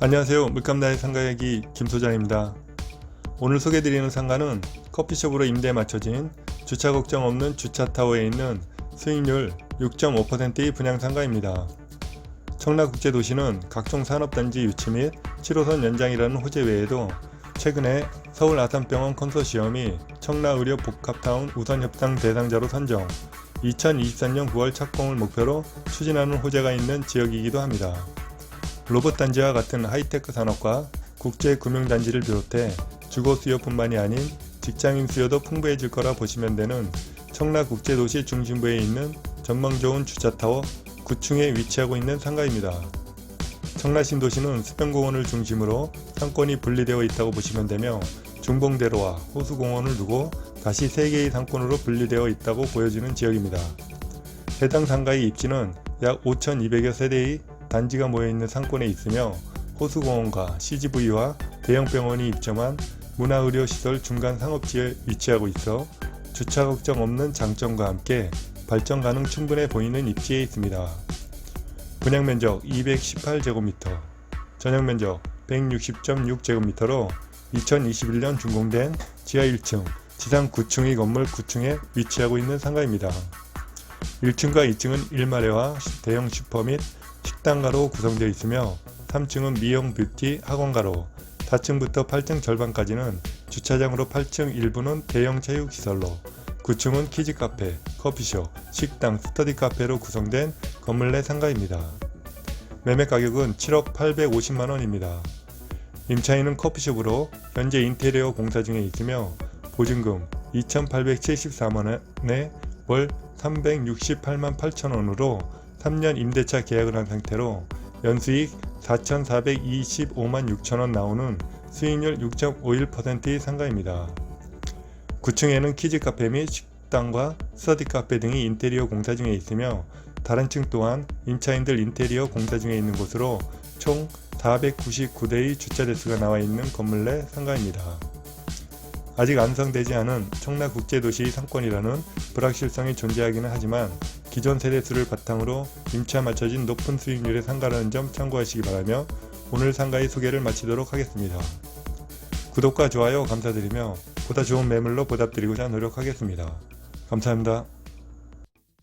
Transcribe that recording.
안녕하세요. 물감나의 상가야기 김 소장입니다. 오늘 소개드리는 상가는 커피숍으로 임대에 맞춰진 주차 걱정 없는 주차타워에 있는 수익률 6.5%의 분양상가입니다. 청라국제도시는 각종 산업단지 유치 및 7호선 연장이라는 호재 외에도 최근에 서울 아산병원 컨소시엄이 청라의료 복합타운 우선협상 대상자로 선정, 2023년 9월 착공을 목표로 추진하는 호재가 있는 지역이기도 합니다. 로봇 단지와 같은 하이테크 산업과 국제 금융 단지를 비롯해 주거 수요뿐만이 아닌 직장인 수요도 풍부해질 거라 보시면 되는 청라 국제도시 중심부에 있는 전망 좋은 주차타워 9층에 위치하고 있는 상가입니다. 청라 신도시는 수변공원을 중심으로 상권이 분리되어 있다고 보시면 되며 중봉대로와 호수공원을 두고 다시 3개의 상권으로 분리되어 있다고 보여지는 지역입니다. 해당 상가의 입지는 약 5,200여 세대의 단지가 모여있는 상권에 있으며 호수공원과 CGV와 대형병원이 입점한 문화의료시설 중간 상업지에 위치하고 있어 주차 걱정 없는 장점과 함께 발전 가능 충분해 보이는 입지에 있습니다. 분양 면적 218제곱미터, 전용 면적 160.6제곱미터로 2021년 준공된 지하 1층, 지상 9층의 건물 9층에 위치하고 있는 상가입니다. 1층과 2층은 일마레와 대형 슈퍼 및 식당가로 구성되어 있으며 3층은 미용 뷰티 학원가로 4층부터 8층 절반까지는 주차장으로 8층 일부는 대형 체육시설로 9층은 키즈 카페, 커피숍, 식당, 스터디 카페로 구성된 건물 내 상가입니다. 매매 가격은 7억 850만 원입니다. 임차인은 커피숍으로 현재 인테리어 공사 중에 있으며 보증금 2,874만 원에 월 368만 8천 원으로 3년 임대차 계약을 한 상태로 연수익 4,425만 6천원 나오는 수익률 6.51%의 상가입니다. 9층에는 키즈 카페 및 식당과 스터디 카페 등이 인테리어 공사 중에 있으며 다른 층 또한 임차인들 인테리어 공사 중에 있는 곳으로 총 499대의 주차 대수가 나와 있는 건물 내 상가입니다. 아직 완성되지 않은 청라 국제도시 상권이라는 불확실성이 존재하기는 하지만 기존 세대 수를 바탕으로 임차 맞춰진 높은 수익률의 상가라는 점 참고하시기 바라며 오늘 상가의 소개를 마치도록 하겠습니다. 구독과 좋아요 감사드리며 보다 좋은 매물로 보답드리고자 노력하겠습니다. 감사합니다.